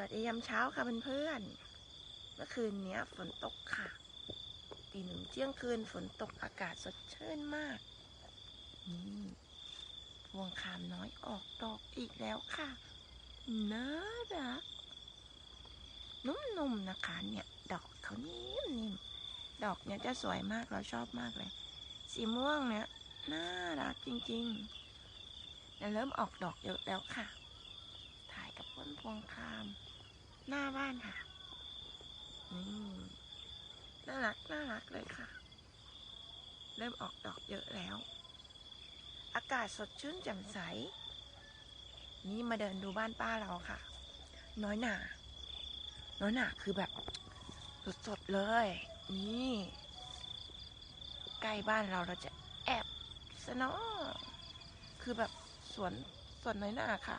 วัสดียามเช้าค่ะเพื่อนๆ เมื่อคืนนี้ฝนตกค่ะ ตีหนึ่งเที่ยงคืนฝนตกอากาศสดชื่นมาก นี่พวงคามน้อยออกดอกอีกแล้วค่ะน่ารักนุ่มๆนะคะเนี่ย ดอกเขานิ่มๆ ดอกเนี่ยจะสวยมากเราชอบมากเลย สีม่วงเนี่ยน่ารักจริงๆแต่เริ่มออกดอกเยอะแล้วค่ะ ถ่ายกับต้นพวงคาม บ้านค่ะนี่น่ารักน่ารักเลยค่ะ เริ่มออกดอกเยอะแล้ว อากาศสดชื่นแจ่มใส นี่มาเดินดูบ้านป้าเราค่ะ น้อยหนา น้อยหนาคือแบบสดๆเลย นี่ใกล้บ้านเราเราจะแอบสนอคือแบบสวนสวนน้อยหนาค่ะ